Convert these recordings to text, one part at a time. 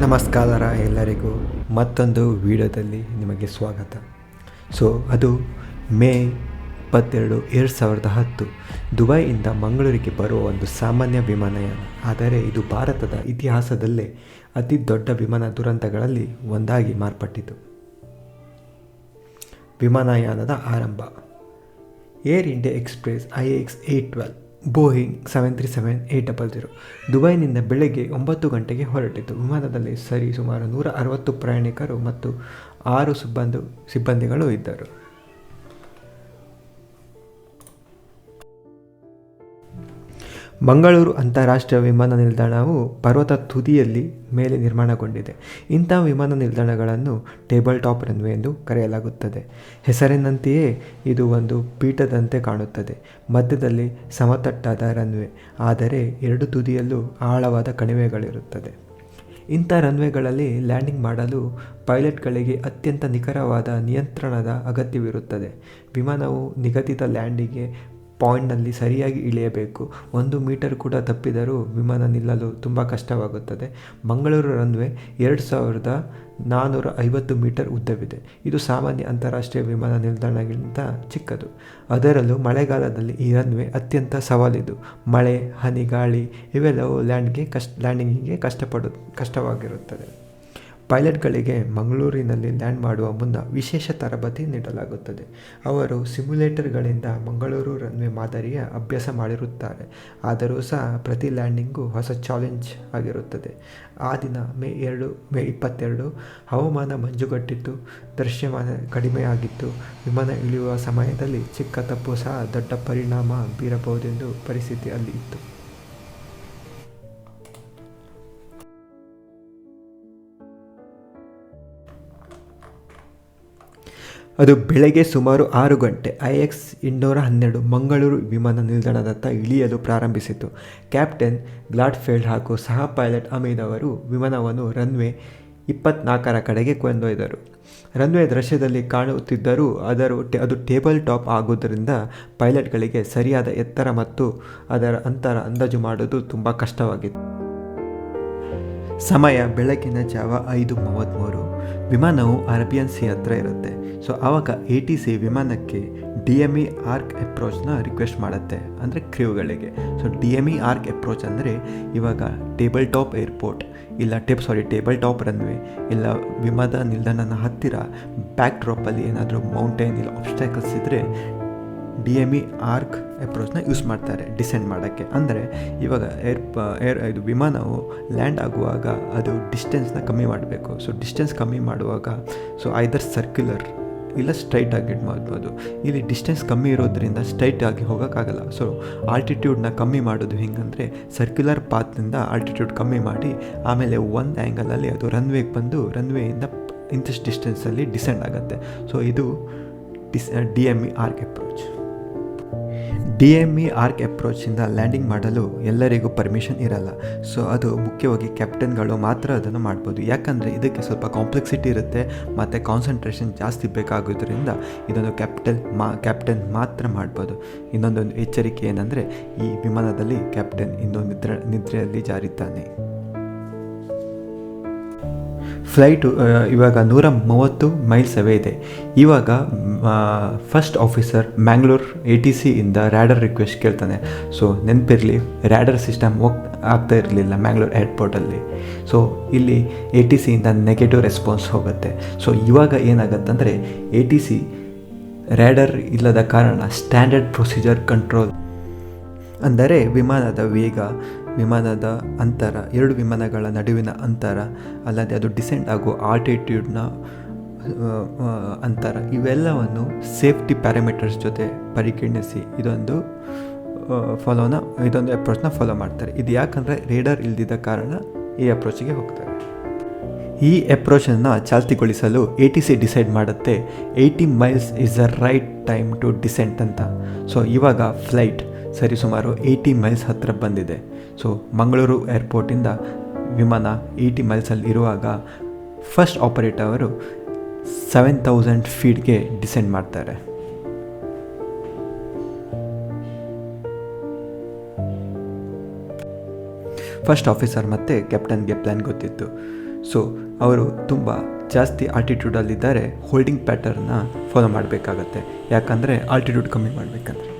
ನಮಸ್ಕಾರ ಎಲ್ಲರಿಗೂ ಮತ್ತೊಂದು ವಿಡಿಯೋದಲ್ಲಿ ನಿಮಗೆ ಸ್ವಾಗತ. ಸೊ ಅದು ಮೇ ಇಪ್ಪತ್ತೆರಡು, ಎರಡು ಸಾವಿರದ ಹತ್ತು. ದುಬೈಯಿಂದ ಮಂಗಳೂರಿಗೆ ಬರುವ ಒಂದು ಸಾಮಾನ್ಯ ವಿಮಾನಯಾನ. ಆದರೆ ಇದು ಭಾರತದ ಇತಿಹಾಸದಲ್ಲೇ ಅತಿ ದೊಡ್ಡ ವಿಮಾನ ದುರಂತಗಳಲ್ಲಿ ಒಂದಾಗಿ ಮಾರ್ಪಟ್ಟಿತು. ವಿಮಾನಯಾನದ ಆರಂಭ. Air India express I X eight twelve, Boeing seven three seven eight double zero ದುಬೈನಿಂದ ಬೆಳಗ್ಗೆ ಒಂಬತ್ತು ಗಂಟೆಗೆ ಹೊರಟಿತು. ವಿಮಾನದಲ್ಲಿ ಸರಿ ಸುಮಾರು ನೂರ ಅರವತ್ತು ಪ್ರಯಾಣಿಕರು ಮತ್ತು ಆರು ಸಿಬ್ಬಂದಿ, ಸಿಬ್ಬಂದಿಗಳು ಇದ್ದರು. ಮಂಗಳೂರು ಅಂತಾರಾಷ್ಟ್ರೀಯ ವಿಮಾನ ನಿಲ್ದಾಣವು ಪರ್ವತ ತುದಿಯಲ್ಲಿ ಮೇಲೆ ನಿರ್ಮಾಣಗೊಂಡಿದೆ. ಇಂಥ ವಿಮಾನ ನಿಲ್ದಾಣಗಳನ್ನು ಟೇಬಲ್ ಟಾಪ್ ರನ್ವೇ ಎಂದು ಕರೆಯಲಾಗುತ್ತದೆ. ಹೆಸರಿನಂತೆಯೇ ಇದು ಒಂದು ಪೀಠದಂತೆ ಕಾಣುತ್ತದೆ. ಮಧ್ಯದಲ್ಲಿ ಸಮತಟ್ಟಾದ ರನ್ವೇ, ಆದರೆ ಎರಡು ತುದಿಯಲ್ಲೂ ಆಳವಾದ ಕಣಿವೆಗಳಿರುತ್ತದೆ. ಇಂಥ ರನ್ವೇಗಳಲ್ಲಿ ಲ್ಯಾಂಡಿಂಗ್ ಮಾಡಲು ಪೈಲಟ್ಗಳಿಗೆ ಅತ್ಯಂತ ನಿಖರವಾದ ನಿಯಂತ್ರಣದ ಅಗತ್ಯವಿರುತ್ತದೆ. ವಿಮಾನವು ನಿಗದಿತ ಲ್ಯಾಂಡಿಗೆ ಪಾಯಿಂಟ್ನಲ್ಲಿ ಸರಿಯಾಗಿ ಇಳಿಯಬೇಕು. ಒಂದು ಮೀಟರ್ ಕೂಡ ತಪ್ಪಿದರೂ ವಿಮಾನ ನಿಲ್ಲಲು ತುಂಬ ಕಷ್ಟವಾಗುತ್ತದೆ. ಮಂಗಳೂರು ರನ್ವೇ ಎರಡು ಸಾವಿರದ ನಾನ್ನೂರ ಐವತ್ತು ಮೀಟರ್ ಉದ್ದವಿದೆ. ಇದು ಸಾಮಾನ್ಯ ಅಂತಾರಾಷ್ಟ್ರೀಯ ವಿಮಾನ ನಿಲ್ದಾಣಗಿಂತ ಚಿಕ್ಕದು. ಅದರಲ್ಲೂ ಮಳೆಗಾಲದಲ್ಲಿ ಈ ರನ್ವೇ ಅತ್ಯಂತ ಸವಾಲಿದು. ಮಳೆ, ಹನಿ, ಗಾಳಿ ಇವೆಲ್ಲವೂ ಲ್ಯಾಂಡ್ಗೆ ಕಷ್ಟ ಲ್ಯಾಂಡಿಂಗಿಗೆ ಕಷ್ಟಪಡು, ಕಷ್ಟವಾಗಿರುತ್ತದೆ. ಪೈಲಟ್ಗಳಿಗೆ ಮಂಗಳೂರಿನಲ್ಲಿ ಲ್ಯಾಂಡ್ ಮಾಡುವ ಮುನ್ನ ವಿಶೇಷ ತರಬೇತಿ ನೀಡಲಾಗುತ್ತದೆ. ಅವರು ಸಿಮ್ಯುಲೇಟರ್ಗಳಿಂದ ಮಂಗಳೂರು ರನ್ವೇ ಮಾದರಿಯ ಅಭ್ಯಾಸ ಮಾಡಿರುತ್ತಾರೆ. ಆದರೂ ಸಹ ಪ್ರತಿ ಲ್ಯಾಂಡಿಂಗು ಹೊಸ ಚಾಲೆಂಜ್ ಆಗಿರುತ್ತದೆ. ಆ ದಿನ ಮೇ ಎರಡು, ಮೇ ಇಪ್ಪತ್ತೆರಡು ಹವಾಮಾನ ಮಂಜುಗಟ್ಟಿತ್ತು, ದೃಶ್ಯಮಾನ ಕಡಿಮೆಯಾಗಿತ್ತು, ವಿಮಾನ ಇಳಿಯುವ ಸಮಯದಲ್ಲಿ ಚಿಕ್ಕ ತಪ್ಪು ಸಹ ದೊಡ್ಡ ಪರಿಣಾಮ ಬೀರಬಹುದೆಂದು ಪರಿಸ್ಥಿತಿ ಅಲ್ಲಿ ಇತ್ತು. ಅದು ಬೆಳಗ್ಗೆ ಸುಮಾರು ಆರು ಗಂಟೆ, ಐ ಎಕ್ಸ್ ಇನ್ನೂರ ಹನ್ನೆರಡು ಮಂಗಳೂರು ವಿಮಾನ ನಿಲ್ದಾಣದತ್ತ ಇಳಿಯಲು ಪ್ರಾರಂಭಿಸಿತು. ಕ್ಯಾಪ್ಟನ್ ಗ್ಲಾಡ್ಫೀಲ್ಡ್ ಹಾಗೂ ಸಹ ಪೈಲಟ್ ಅಮೀದ್ ಅವರು ವಿಮಾನವನ್ನು ರನ್ವೇ ಇಪ್ಪತ್ನಾಲ್ಕರ ಕಡೆಗೆ ಕೊಂಡೊಯ್ದರು. ರನ್ವೇ ದೃಶ್ಯದಲ್ಲಿ ಕಾಣುತ್ತಿದ್ದರೂ ಅದರ ಅದು ಟೇಬಲ್ ಟಾಪ್ ಆಗುವುದರಿಂದ ಪೈಲಟ್ಗಳಿಗೆ ಸರಿಯಾದ ಎತ್ತರ ಮತ್ತು ಅದರ ಅಂತರ ಅಂದಾಜು ಮಾಡುವುದು ತುಂಬ ಕಷ್ಟವಾಗಿತ್ತು. ಸಮಯ ಬೆಳಕಿನ ಜಾವ ಐದು ಮೂವತ್ತ್ಮೂರು ವಿಮಾನವು ಅರೇಬಿಯನ್ ಸಿ ಹತ್ರ ಇರುತ್ತೆ. ಸೊ ಆವಾಗ ಎ ಟಿ ಸಿ ವಿಮಾನಕ್ಕೆ ಡಿ ಎಂ ಇ ಆರ್ಕ್ ಅಪ್ರೋಚ್ನ ರಿಕ್ವೆಸ್ಟ್ ಮಾಡುತ್ತೆ. ಅಂದರೆ ಕ್ರೀವ್ಗಳಿಗೆ so D M E arc approach ಅಂದರೆ ಇವಾಗ ಟೇಬಲ್ ಟಾಪ್ ಏರ್ಪೋರ್ಟ್. ಇಲ್ಲ tape sorry table top runway ಇಲ್ಲ ವಿಮಾನ ನಿಲ್ದಾಣನ ಹತ್ತಿರ ಬ್ಯಾಕ್ ಡ್ರಾಪಲ್ಲಿ ಏನಾದರೂ ಮೌಂಟೇನ್ ಇಲ್ಲ ಆಬ್ಸ್ಟ್ಯಾಕಲ್ಸ್ ಇದ್ದರೆ ಡಿ ಎಂ ಇ ಆರ್ಕ್ ಅಪ್ರೋಚ್ನ ಯೂಸ್ ಮಾಡ್ತಾರೆ ಡಿಸೆಂಡ್ ಮಾಡೋಕ್ಕೆ. ಅಂದರೆ ಇವಾಗ ಏರ್ ಏರ್ ಇದು ವಿಮಾನವು ಲ್ಯಾಂಡ್ ಆಗುವಾಗ ಅದು ಡಿಸ್ಟೆನ್ಸ್ನ ಕಮ್ಮಿ ಮಾಡಬೇಕು. ಸೊ ಡಿಸ್ಟೆನ್ಸ್ ಕಮ್ಮಿ ಮಾಡುವಾಗ ಸೊ ಐದರ್ ಸರ್ಕ್ಯುಲರ್ ಇಲ್ಲ ಸ್ಟ್ರೈಟ್ ಆಗಿ ಮಾಡ್ಬೋದು ಇಲ್ಲಿ ಡಿಸ್ಟೆನ್ಸ್ ಕಮ್ಮಿ ಇರೋದ್ರಿಂದ ಸ್ಟ್ರೈಟ್ ಆಗಿ ಹೋಗೋಕ್ಕಾಗಲ್ಲ. ಸೊ ಆಲ್ಟಿಟ್ಯೂಡ್ನ ಕಮ್ಮಿ ಮಾಡೋದು ಹೆಂಗಂದರೆ ಸರ್ಕ್ಯುಲರ್ ಪಾತ್ನಿಂದ ಆಲ್ಟಿಟ್ಯೂಡ್ ಕಮ್ಮಿ ಮಾಡಿ, ಆಮೇಲೆ ಒಂದು ಆ್ಯಂಗಲಲ್ಲಿ ಅದು ರನ್ವೇಗೆ ಬಂದು ರನ್ವೇಯಿಂದ ಇಂತಿಷ್ಟು ಡಿಸ್ಟೆನ್ಸಲ್ಲಿ ಡಿಸೆಂಡ್ ಆಗುತ್ತೆ. ಸೊ ಇದು this D M E arc approach D M E arc ಅಪ್ರೋಚಿಂದ landing ಮಾಡಲು ಎಲ್ಲರಿಗೂ ಪರ್ಮಿಷನ್ ಇರಲ್ಲ. ಸೊ, ಅದು ಮುಖ್ಯವಾಗಿ ಕ್ಯಾಪ್ಟನ್ಗಳು ಮಾತ್ರ ಅದನ್ನು ಮಾಡ್ಬೋದು. ಯಾಕಂದರೆ ಇದಕ್ಕೆ ಸ್ವಲ್ಪ ಕಾಂಪ್ಲೆಕ್ಸಿಟಿ ಇರುತ್ತೆ, ಮತ್ತು ಕಾನ್ಸಂಟ್ರೇಷನ್ ಜಾಸ್ತಿ ಬೇಕಾಗೋದ್ರಿಂದ ಇದನ್ನು ಕ್ಯಾಪ್ಟನ್ ಮಾ, ಕ್ಯಾಪ್ಟನ್ ಮಾತ್ರ ಮಾಡ್ಬೋದು. ಇನ್ನೊಂದೊಂದು ಎಚ್ಚರಿಕೆ ಏನಂದರೆ ಈ ವಿಮಾನದಲ್ಲಿ ಕ್ಯಾಪ್ಟನ್ ಇನ್ನೊಂದು ನಿದ್ರೆ, ನಿದ್ರೆಯಲ್ಲಿ ಜಾರಿದ್ದಾನೆ. ಫ್ಲೈಟು ಇವಾಗ ನೂರ ಮೂವತ್ತು ಮೈಲ್ಸ್ ಅವೇ ಇದೆ. ಇವಾಗ first officer Mangalore A T ಇಂದ ರ್ಯಾಡರ್ ರಿಕ್ವೆಸ್ಟ್ ಕೇಳ್ತಾನೆ. ಸೊ ನೆನಪಿರಲಿ ರ್ಯಾಡರ್ ಸಿಸ್ಟಮ್ ವರ್ಕ್ ಆಗ್ತಾ ಇರಲಿಲ್ಲ ಮ್ಯಾಂಗ್ಳೂರ್ ಏರ್ಪೋರ್ಟಲ್ಲಿ ಸೊ ಇಲ್ಲಿ ಎ ಟಿ ಸಿಯಿಂದ ನೆಗೆಟಿವ್ ರೆಸ್ಪಾನ್ಸ್ ಹೋಗುತ್ತೆ. ಸೊ ಇವಾಗ ಏನಾಗತ್ತಂದರೆ ಎ ಟಿ ಸಿ ರ್ಯಾಡರ್ ಇಲ್ಲದ ಕಾರಣ ಸ್ಟ್ಯಾಂಡರ್ಡ್ ಪ್ರೊಸೀಜರ್ ಕಂಟ್ರೋಲ್ ಅಂದರೆ, ವಿಮಾನದ ವೇಗ ವಿಮಾನದ ಅಂತರ, ಎರಡು ವಿಮಾನಗಳ ನಡುವಿನ ಅಂತರ, ಅಲ್ಲದೆ ಅದು ಡಿಸೆಂಟ್ ಆಗೋ ಆಲ್ಟಿಟ್ಯೂಡ್ನ ಅಂತರ. ಇವೆಲ್ಲವನ್ನು ಸೇಫ್ಟಿ ಪ್ಯಾರಾಮೀಟರ್ಸ್ ಜೊತೆ ಪರಿಗಣಿಸಿ ಇದೊಂದು ಫಾಲೋನ ಇದೊಂದು ಅಪ್ರೋಚ್ನ ಫಾಲೋ ಮಾಡ್ತಾರೆ. ಇದು ಯಾಕಂದರೆ ರೇಡರ್ ಇಲ್ದಿದ್ದ ಕಾರಣ ಈ ಅಪ್ರೋಚ್ಗೆ ಹೋಗ್ತಾರೆ. ಈ ಅಪ್ರೋಚನ್ನು ಚಾಲ್ತಿಗೊಳಿಸಲು ಎ ಟಿ ಸಿ ಡಿಸೈಡ್ ಮಾಡುತ್ತೆ. Eighty miles is the right time to descent ಅಂತ. ಸೊ ಇವಾಗ ಫ್ಲೈಟ್ ಸರಿ ಸುಮಾರು ಏಯ್ಟಿ ಮೈಲ್ಸ್ ಹತ್ತಿರ ಬಂದಿದೆ. ಸೊ ಮಂಗಳೂರು ಏರ್ಪೋರ್ಟಿಂದ ವಿಮಾನ ಏಯ್ಟಿ ಮೈಲ್ಸಲ್ಲಿ ಇರುವಾಗ ಫಸ್ಟ್ ಆಪರೇಟರ್ ಅವರು ಸೆವೆನ್ ತೌಸಂಡ್ ಫೀಟ್ಗೆ ಡಿಸೆಂಡ್ ಮಾಡ್ತಾರೆ. ಫಸ್ಟ್ ಆಫೀಸರ್ ಮತ್ತು ಕ್ಯಾಪ್ಟನ್ಗೆ ಪ್ಲ್ಯಾನ್ ಗೊತ್ತಿತ್ತು. ಸೊ ಅವರು ತುಂಬ ಜಾಸ್ತಿ ಆಲ್ಟಿಟ್ಯೂಡಲ್ಲಿದ್ದಾರೆ ಹೋಲ್ಡಿಂಗ್ ಪ್ಯಾಟರ್ನ ಫಾಲೋ ಮಾಡಬೇಕಾಗತ್ತೆ. ಯಾಕಂದರೆ ಆಲ್ಟಿಟ್ಯೂಡ್ ಕಮ್ಮಿ ಮಾಡಬೇಕಂದ್ರೆ.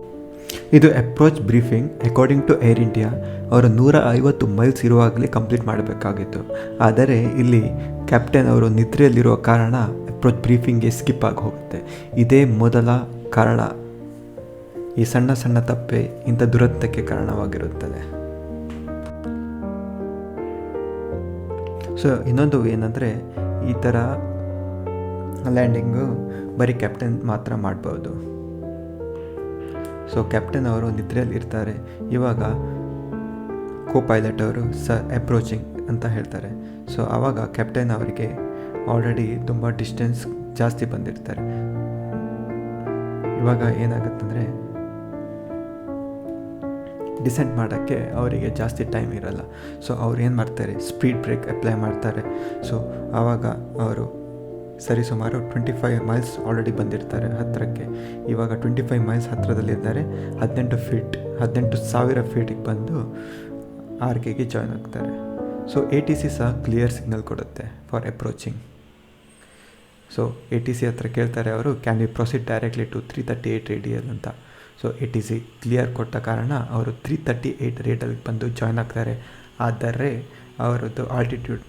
ಇದು approach briefing according to air India ಅವರು ನೂರ ಐವತ್ತು ಮೈಲ್ಸ್ ಇರುವಾಗಲೇ ಕಂಪ್ಲೀಟ್ ಮಾಡಬೇಕಾಗಿತ್ತು. ಆದರೆ ಇಲ್ಲಿ ಕ್ಯಾಪ್ಟನ್ ಅವರು ನಿದ್ರೆಯಲ್ಲಿರುವ ಕಾರಣ ಅಪ್ರೋಚ್ ಬ್ರೀಫಿಂಗ್ಗೆ ಸ್ಕಿಪ್ ಆಗಿ ಹೋಗುತ್ತೆ. ಇದೇ ಮೊದಲ ಕಾರಣ. ಈ ಸಣ್ಣ ಸಣ್ಣ ತಪ್ಪೆ ಇಂಥ ದುರಂತಕ್ಕೆ ಕಾರಣವಾಗಿರುತ್ತದೆ. ಸೊ ಇನ್ನೊಂದು ಏನಂದರೆ, ಈ ಥರ ಲ್ಯಾಂಡಿಂಗು ಬರೀ ಕ್ಯಾಪ್ಟನ್ ಮಾತ್ರ ಮಾಡ್ಬೋದು. ಸೊ ಕ್ಯಾಪ್ಟನ್ ಅವರು ನಿದ್ರೆಯಲ್ಲಿ ಇರ್ತಾರೆ. ಇವಾಗ ಕೋ ಪೈಲಟ್ ಅವರು ಸ ಅಪ್ರೋಚಿಂಗ್ ಅಂತ ಹೇಳ್ತಾರೆ. ಸೊ ಆವಾಗ ಕ್ಯಾಪ್ಟನ್ ಅವರಿಗೆ ಆಲ್ರೆಡಿ ತುಂಬ ಡಿಸ್ಟೆನ್ಸ್ ಜಾಸ್ತಿ ಬಂದಿರ್ತಾರೆ. ಇವಾಗ ಏನಾಗುತ್ತಂದರೆ ಡಿಸೆಂಟ್ ಮಾಡೋಕ್ಕೆ ಅವರಿಗೆ ಜಾಸ್ತಿ ಟೈಮ್ ಇರಲ್ಲ. ಸೊ ಅವ್ರು ಏನು ಮಾಡ್ತಾರೆ ಸ್ಪೀಡ್ ಬ್ರೇಕ್ ಅಪ್ಲೈ ಮಾಡ್ತಾರೆ. ಸೊ ಆವಾಗ ಅವರು ಸರಿ ಸುಮಾರು ಟ್ವೆಂಟಿ ಫೈವ್ ಮೈಲ್ಸ್ ಆಲ್ರೆಡಿ ಬಂದಿರ್ತಾರೆ ಹತ್ತಿರಕ್ಕೆ ಇವಾಗ ಟ್ವೆಂಟಿ ಫೈವ್ ಮೈಲ್ಸ್ ಹತ್ತಿರದಲ್ಲಿದ್ದಾರೆ ಹದಿನೆಂಟು ಫೀಟ್ ಹದಿನೆಂಟು ಸಾವಿರ ಫೀಟಿಗೆ ಬಂದು ಆರ್ ಕೆಗೆ ಜಾಯ್ನ್ ಆಗ್ತಾರೆ. ಸೊ ಎ ಟಿ ಸಿ ಸಹ ಕ್ಲಿಯರ್ ಸಿಗ್ನಲ್ ಕೊಡುತ್ತೆ for approaching so A T C ಹತ್ರ ಕೇಳ್ತಾರೆ ಅವರು can you proceed directly to three thirty eight radial ಅಂತ. So A T C clear ಕೊಟ್ಟ ಕಾರಣ ಅವರು ತ್ರೀ ತರ್ಟಿ ಏಯ್ಟ್ ರೇಟಲ್ಲಿ ಬಂದು ಜಾಯ್ನ್ ಆಗ್ತಾರೆ. ಆದರೆ, ಅವರದ್ದು ಆಲ್ಟಿಟ್ಯೂಡ್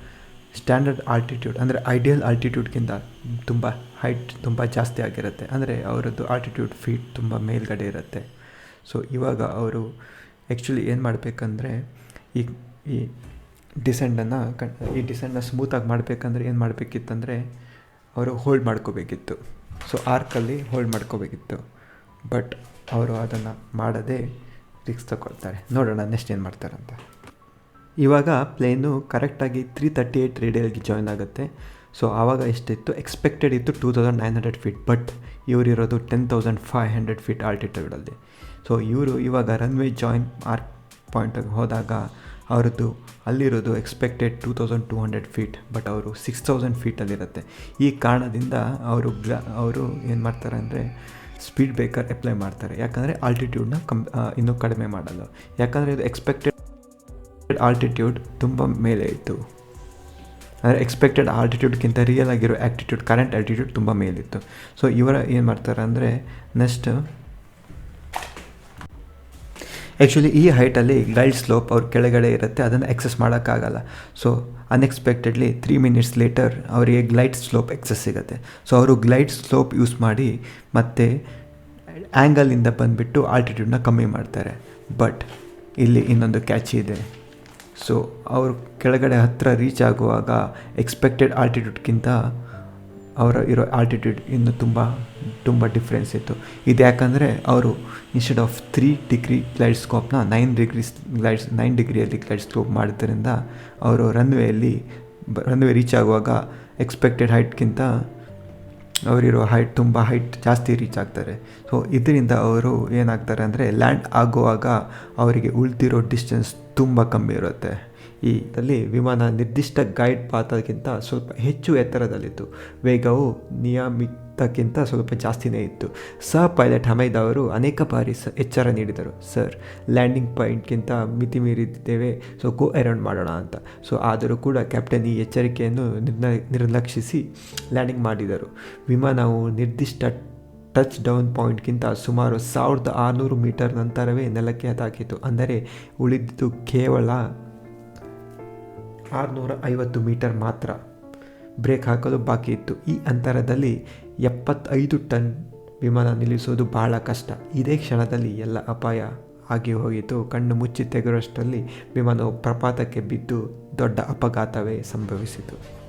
ಸ್ಟ್ಯಾಂಡರ್ಡ್ ಆಲ್ಟಿಟ್ಯೂಡ್ ಅಂದರೆ ಐಡಿಯಲ್ ಆಲ್ಟಿಟ್ಯೂಡ್ಗಿಂತ ತುಂಬ ಹೈಟ್ ತುಂಬ ಜಾಸ್ತಿ ಆಗಿರುತ್ತೆ. ಅಂದರೆ ಅವರದ್ದು ಆಲ್ಟಿಟ್ಯೂಡ್ ಫೀಟ್ ತುಂಬ ಮೇಲ್ಗಡೆ ಇರುತ್ತೆ. ಸೊ ಇವಾಗ ಅವರು ಆ್ಯಕ್ಚುಲಿ ಏನು ಮಾಡಬೇಕಂದ್ರೆ ಈ ಈ ಡಿಸೆಂಡನ್ನು ಕಣ್ ಈ ಡಿಸೆಂಡನ್ನ ಸ್ಮೂತಾಗಿ ಮಾಡಬೇಕಂದ್ರೆ ಏನು ಮಾಡಬೇಕಿತ್ತಂದರೆ ಅವರು ಹೋಲ್ಡ್ ಮಾಡ್ಕೋಬೇಕಿತ್ತು. ಸೊ ಆರ್ಕಲ್ಲಿ ಹೋಲ್ಡ್ ಮಾಡ್ಕೋಬೇಕಿತ್ತು. ಬಟ್ ಅವರು ಅದನ್ನು ಮಾಡದೆ ರಿಕ್ಸ್ ತಗೊಳ್ತಾರೆ ನೋಡೋಣ ನೆಕ್ಸ್ಟ್ ಏನು ಮಾಡ್ತಾರಂತ. ಇವಾಗ ಪ್ಲೇನು ಕರೆಕ್ಟಾಗಿ ತ್ರೀ ತರ್ಟಿ ಏಯ್ಟ್ ರೇಡಿಯಲ್ಗೆ ಜಾಯ್ನ್ ಆಗುತ್ತೆ. ಸೊ ಆವಾಗ ಎಷ್ಟಿತ್ತು? ಎಕ್ಸ್ಪೆಕ್ಟೆಡ್ ಇತ್ತು two thousand nine hundred feet but ಇವರಿರೋದು ten thousand five hundred feet ಆಲ್ಟಿಟ್ಯೂಡಲ್ಲಿ so ಇವರು ಇವಾಗ ರನ್ವೇ ಜಾಯಿನ್ ಆರ್ಕ್ ಪಾಯಿಂಟಿಗೆ ಹೋದಾಗ ಅವರದ್ದು ಅಲ್ಲಿರೋದು expected two thousand two hundred feet but ಅವರು ಸಿಕ್ಸ್ ತೌಸಂಡ್ ಫೀಟಲ್ಲಿರುತ್ತೆ ಈ ಕಾರಣದಿಂದ ಅವರು ಗ್ಲಾ ಅವರು ಏನು ಮಾಡ್ತಾರೆ ಅಂದರೆ ಸ್ಪೀಡ್ ಬ್ರೇಕರ್ ಅಪ್ಲೈ ಮಾಡ್ತಾರೆ. ಯಾಕಂದರೆ ಆಲ್ಟಿಟ್ಯೂಡ್ನ ಕಮ್ ಇನ್ನೂ ಕಡಿಮೆ ಮಾಡಲ್ಲ. ಯಾಕಂದರೆ ಇದು ಎಕ್ಸ್ಪೆಕ್ಟೆಡ್ ಆಲ್ಟಿಟ್ಯೂಡ್ ತುಂಬ ಮೇಲೆ ಇತ್ತು. ಅಂದರೆ ಎಕ್ಸ್ಪೆಕ್ಟೆಡ್ ಆಲ್ಟಿಟ್ಯೂಡ್ಗಿಂತ ರಿಯಲ್ ಆಗಿರೋ ಆ್ಯಕ್ಟಿಟ್ಯೂಡ್ ಕರೆಂಟ್ ಆಲ್ಟಿಟ್ಯೂಡ್ ತುಂಬ ಮೇಲಿತ್ತು ಸೊ ಇವರ ಏನು ಮಾಡ್ತಾರೆ ಅಂದರೆ ನೆಕ್ಸ್ಟ್ ಆ್ಯಕ್ಚುಲಿ ಈ ಹೈಟಲ್ಲಿ ಗೈಡ್ ಸ್ಲೋಪ್ ಅವ್ರ ಕೆಳಗಡೆ ಇರುತ್ತೆ, ಅದನ್ನು ಎಕ್ಸಸ್ ಮಾಡೋಕ್ಕಾಗಲ್ಲ. So unexpectedly three minutes later ಅವರಿಗೆ ಗ್ಲೈಡ್ ಸ್ಲೋಪ್ ಎಕ್ಸಸ್ ಸಿಗುತ್ತೆ. ಸೊ ಅವರು ಗ್ಲೈಡ್ ಸ್ಲೋಪ್ ಯೂಸ್ ಮಾಡಿ ಮತ್ತು ಆ್ಯಂಗಲಿಂದ ಬಂದುಬಿಟ್ಟು ಆಲ್ಟಿಟ್ಯೂಡ್ನ ಕಮ್ಮಿ ಮಾಡ್ತಾರೆ. ಬಟ್ ಇಲ್ಲಿ ಇನ್ನೊಂದು ಕ್ಯಾಚ್ ಇದೆ. ಸೊ ಅವರು ಕೆಳಗಡೆ ಹತ್ತಿರ ರೀಚ್ ಆಗುವಾಗ ಎಕ್ಸ್ಪೆಕ್ಟೆಡ್ ಆಲ್ಟಿಟ್ಯೂಡ್ಗಿಂತ ಅವರ ಇರೋ ಆಲ್ಟಿಟ್ಯೂಡ್ ಇನ್ನು ತುಂಬ ತುಂಬ ಡಿಫ್ರೆನ್ಸ್ ಇತ್ತು. ಇದು ಯಾಕಂದರೆ ಅವರು instead of three degree glide ಸ್ಕೋಪ್ನ nine degree glides nine ಡಿಗ್ರಿಯಲ್ಲಿ ಗ್ಲೈಡ್ ಸ್ಕೋಪ್ ಮಾಡಿದ್ದರಿಂದ ಅವರು ರನ್ವೇಯಲ್ಲಿ ರನ್ವೇ ರೀಚ್ ಆಗುವಾಗ ಎಕ್ಸ್ಪೆಕ್ಟೆಡ್ ಹೈಟ್ಗಿಂತ ಅವರಿರೋ ಹೈಟ್ ತುಂಬ ಹೈಟ್ ಜಾಸ್ತಿ ರೀಚ್ ಆಗ್ತಾರೆ. ಸೊ ಇದರಿಂದ ಅವರು ಏನಾಗ್ತಾರೆ ಅಂದರೆ ಲ್ಯಾಂಡ್ ಆಗುವಾಗ ಅವರಿಗೆ ಉಳಿದಿರೋ ಡಿಸ್ಟೆನ್ಸ್ ತುಂಬ ಕಮ್ಮಿ ಇರುತ್ತೆ. ಈ ವಿಮಾನ ನಿರ್ದಿಷ್ಟ ಗೈಡ್ ಪಾತ್ರಕ್ಕಿಂತ ಸ್ವಲ್ಪ ಹೆಚ್ಚು ಎತ್ತರದಲ್ಲಿತ್ತು. ವೇಗವು ನಿಯಮಿತಕ್ಕಿಂತ ಸ್ವಲ್ಪ ಜಾಸ್ತಿನೇ ಇತ್ತು. ಸಹ ಪೈಲಟ್ ಹಮೈದ್ ಅವರು ಅನೇಕ ಬಾರಿ ಸ, ಎಚ್ಚರ ನೀಡಿದರು. ಸರ್, ಲ್ಯಾಂಡಿಂಗ್ ಪಾಯಿಂಟ್ಗಿಂತ ಮಿತಿ ಮೀರಿದ್ದೇವೆ ಸೊ ಗೋ ಅರೌಂಡ್ ಮಾಡೋಣ ಅಂತ. ಸೊ ಆದರೂ ಕೂಡ ಕ್ಯಾಪ್ಟನ್ ಈ ಎಚ್ಚರಿಕೆಯನ್ನು ನಿರ್ನ, ನಿರ್ಲಕ್ಷಿಸಿ ಲ್ಯಾಂಡಿಂಗ್ ಮಾಡಿದರು. ವಿಮಾನವು ನಿರ್ದಿಷ್ಟ ಟಚ್ ಡೌನ್ ಪಾಯಿಂಟ್ಗಿಂತ ಸುಮಾರು ಸಾವಿರದ ಆರುನೂರು ಮೀಟರ್ ನಂತರವೇ ನೆಲಕ್ಕೆ ತಾಕಿತು ಅಂದರೆ ಉಳಿದಿದ್ದು ಕೇವಲ ಆರುನೂರ ಐವತ್ತು ಮೀಟರ್ ಮಾತ್ರ. ಬ್ರೇಕ್ ಹಾಕಲು ಬಾಕಿ ಇತ್ತು. ಈ ಅಂತರದಲ್ಲಿ ಎಪ್ಪತ್ತೈದು ಟನ್ ವಿಮಾನ ನಿಲ್ಲಿಸೋದು ಬಹಳ ಕಷ್ಟ. ಇದೇ ಕ್ಷಣದಲ್ಲಿ ಎಲ್ಲ ಅಪಾಯ ಆಗಿ ಹೋಗಿತ್ತು. ಕಣ್ಣು ಮುಚ್ಚಿ ತೆಗೆಯುವಷ್ಟರಲ್ಲಿ ವಿಮಾನವು ಪ್ರಪಾತಕ್ಕೆ ಬಿದ್ದು ದೊಡ್ಡ ಅಪಘಾತವೇ ಸಂಭವಿಸಿತು.